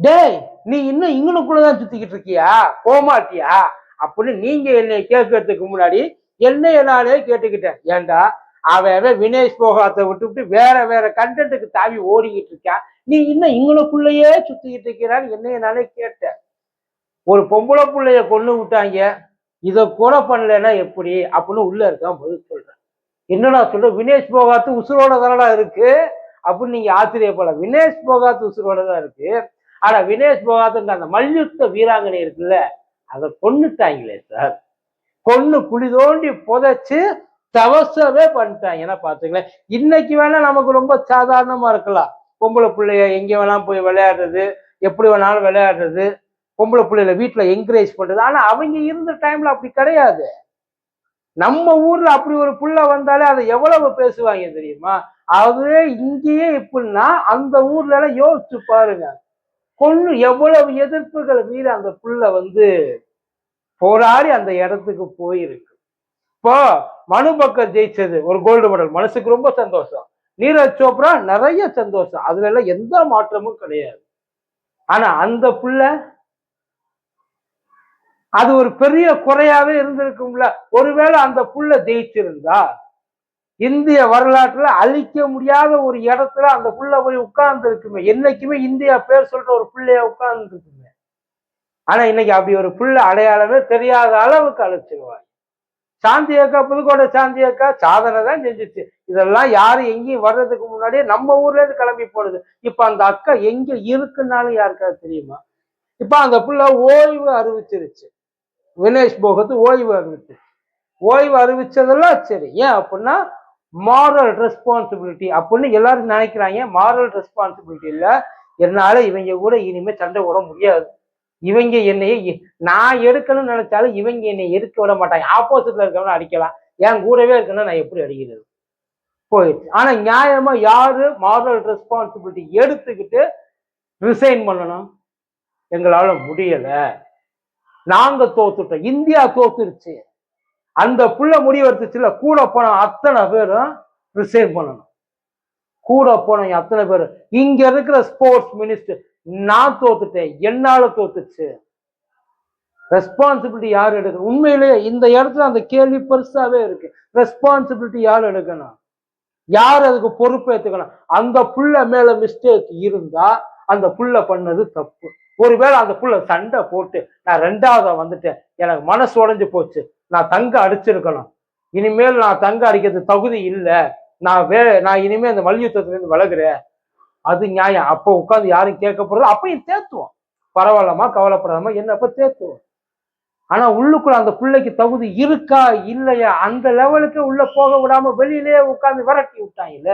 டேய் நீ இன்னும் இங்கனுக்குள்ளதான் சுத்திக்கிட்டு இருக்கியா? போமாட்டியா அப்படின்னு நீங்க என்னை கேட்கறதுக்கு முன்னாடி என்னைய நானே கேட்டுக்கிட்டேன். ஏன்டா அவன் வினேஷ் வினேஷ் போகாத்தை விட்டுவிட்டு வேற வேற கண்டென்ட்டுக்கு தாவி ஓடிக்கிட்டு இருக்கான். நீ இன்னும் இங்கனுக்குள்ளேயே சுத்திக்கிட்டு இருக்கிறான்னு என்னைய நானே கேட்டேன். ஒரு பொம்பளை பிள்ளைய கொண்டு விட்டாங்க. இதை கூட பண்ணலைன்னா எப்படி? அப்படின்னு உள்ள இருக்கான் பதில் சொல்றேன். என்னடா சொல்ற? வினேஷ் போகாத்து உசுரோட தானடா இருக்கு? அப்படின்னு நீங்க ஆச்சரியப்படலாம். வினேஷ் போகாத்து உசுரோட தான் இருக்கு. ஆனா வினேஷ் போகாதுன்ற அந்த மல்யுத்த வீராங்கனை இருக்குல்ல அதை கொன்னுட்டாங்களே சார் கொன்னு குழி தோண்டி புதைச்சு தவசவே பண்ணிட்டாங்க. ஏன்னா பாத்துங்களேன் இன்னைக்கு வேணா நமக்கு ரொம்ப சாதாரணமா இருக்கலாம். பொம்பளை பிள்ளைய எங்க வேணாலும் போய் விளையாடுறது எப்படி வேணாலும் விளையாடுறது பொம்பளை பிள்ளைல வீட்டுல என்கரேஜ் பண்றது. ஆனா அவங்க இருந்த டைம்ல அப்படி கிடையாது. நம்ம ஊர்ல அப்படி ஒரு புள்ள வந்தாலே அதை எவ்வளவு பேசுவாங்க தெரியுமா? அதுவே இங்கேயே இப்படின்னா அந்த ஊர்ல எல்லாம் யோசிச்சு பாருங்க. பொண்ணு எவ்வளவு எதிர்ப்புகளை மீறி அந்த புள்ள வந்து போராடி அந்த இடத்துக்கு போயிருக்கு. இப்போ மனு பக்கம் ஜெயிச்சது ஒரு கோல்டு மெடல் மனசுக்கு ரொம்ப சந்தோஷம். நீரஜ் சோப்ரா நிறைய சந்தோஷம். அதுல எல்லாம் எந்த மாற்றமும் கிடையாது. ஆனா அந்த புள்ள அது ஒரு பெரிய குறையாவே இருந்திருக்கும்ல. ஒருவேளை அந்த புள்ள ஜெயிச்சிருந்தா இந்திய வரலாற்றுல அழிக்க முடியாத ஒரு இடத்துல அந்த புள்ள போய் உட்கார்ந்து இருக்குமே என்னைக்குமே இந்தியா பேர் சொல்ற ஒரு புள்ளைய உட்கார்ந்து இருக்குமே ஆனா இன்னைக்கு அப்படி ஒரு புள்ள அடையாளமே தெரியாத அளவுக்கு அழைச்சிருவாங்க. சாந்தி அக்கா புதுக்கோட்டை சாந்தி அக்கா சாதனை தான் செஞ்சிச்சு. இதெல்லாம் யாரும் எங்கேயும் வர்றதுக்கு முன்னாடியே நம்ம ஊர்ல இருந்து கிளம்பி போடுது இப்ப அந்த அக்கா எங்க இருக்குன்னாலும் யாருக்காவது தெரியுமா? இப்ப அந்த புள்ள ஓய்வு அறிவிச்சிருச்சு. வினேஷ் போகத்து ஓய்வு அறிவிச்சு. ஓய்வு அறிவிச்சதெல்லாம் சரி. ஏன் அப்படின்னா மாரல் ரெஸ்பான்சிபிலிட்டி அப்படின்னு எல்லாரும் நினைக்கிறாங்க. மாரல் ரெஸ்பான்சிபிலிட்டி இல்லை. என்னால் இவங்க கூட இனிமேல் சண்டை விட முடியாது. இவங்க என்னைய நான் எடுக்கணும்னு நினைச்சாலும் இவங்க என்னை எடுக்க விட மாட்டாங்க. ஆப்போசிட்ல இருக்கவன அடிக்கலாம். என் கூடவே இருக்கணும்னு நான் எப்படி அடிக்கிறது? போயிடுச்சு. ஆனா நியாயமா யாரு மாரல் ரெஸ்பான்சிபிலிட்டி எடுத்துக்கிட்டு ரிசைன் பண்ணணும்? எங்களால முடியல. நாங்க தோத்துட்டோம். இந்தியா தோத்துருச்சு. அந்த புள்ள முடிவு கூட போன அத்தனை பேரும் ரிசைன் பண்ணணும். கூட போன அத்தனை பேர். இங்க இருக்கிற ஸ்போர்ட்ஸ் மினிஸ்டர் நான் தோத்துட்டேன் என்னால தோத்துச்சு. ரெஸ்பான்சிபிலிட்டி யார் எடுக்கணும்? உண்மையிலேயே இந்த இடத்துல அந்த கேள்வி பெருசாவே இருக்கு. ரெஸ்பான்சிபிலிட்டி யார் எடுக்கணும்? யார் அதுக்கு பொறுப்பேற்றுக்கணும் அந்த புள்ள மேல மிஸ்டேக் இருந்தா அந்த புள்ள பண்ணது தப்பு. ஒருவேளை அந்த புள்ள சண்டை போட்டு நான் ரெண்டாவது வந்துட்டேன் எனக்கு மனசு உடஞ்சு போச்சு நான் தங்க அடிச்சிருக்கணும். இனிமேல் நான் தங்க அடிக்கிறது தகுதி இல்லை. நான் வே நான் இனிமேல் அந்த மல்யுத்தத்துல இருந்து விலகுறேன். அது நியாயம். அப்போ உட்காந்து யாரும் கேட்க போறது அப்பயும் தேத்துவோம். பரவாயில்லமா கவலைப்படாதமா என்ன அப்போ தேத்துவோம். ஆனா உள்ளுக்குள்ள அந்த பிள்ளைக்கு தகுதி இருக்கா இல்லையா? அந்த லெவலுக்கு உள்ள போக விடாம வெளியிலேயே உட்கார்ந்து விரட்டி விட்டாங்கல்ல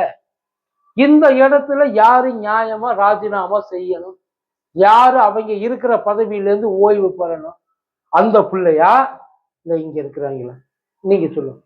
இந்த இடத்துல யாரு நியாயமா ராஜினாமா செய்யணும்? யாரு அவங்க இருக்கிற பதவியில இருந்து ஓய்வு பெறணும்? அந்த பிள்ளையா? இல்லை இங்கே இருக்கிறாங்களா? நீங்கள் சொல்லுங்கள்